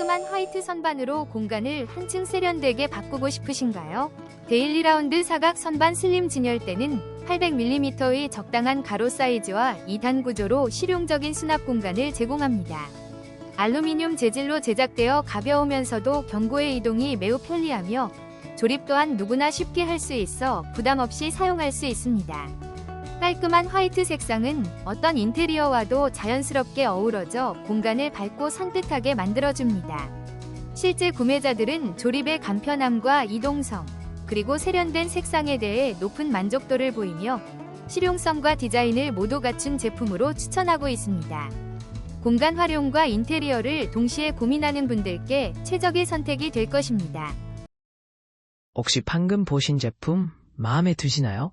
깔끔한 화이트 선반으로 공간을 한층 세련되게 바꾸고 싶으신가요? 데일리 라운드 사각 선반 슬림 진열대는 800mm의 적당한 가로 사이즈와 2단 구조로 실용적인 수납 공간을 제공합니다. 알루미늄 재질로 제작되어 가벼우면서도 경고의 이동이 매우 편리하며 조립 또한 누구나 쉽게 할 수 있어 부담 없이 사용할 수 있습니다. 깔끔한 화이트 색상은 어떤 인테리어와도 자연스럽게 어우러져 공간을 밝고 산뜻하게 만들어줍니다. 실제 구매자들은 조립의 간편함과 이동성, 그리고 세련된 색상에 대해 높은 만족도를 보이며 실용성과 디자인을 모두 갖춘 제품으로 추천하고 있습니다. 공간 활용과 인테리어를 동시에 고민하는 분들께 최적의 선택이 될 것입니다. 혹시 방금 보신 제품 마음에 드시나요?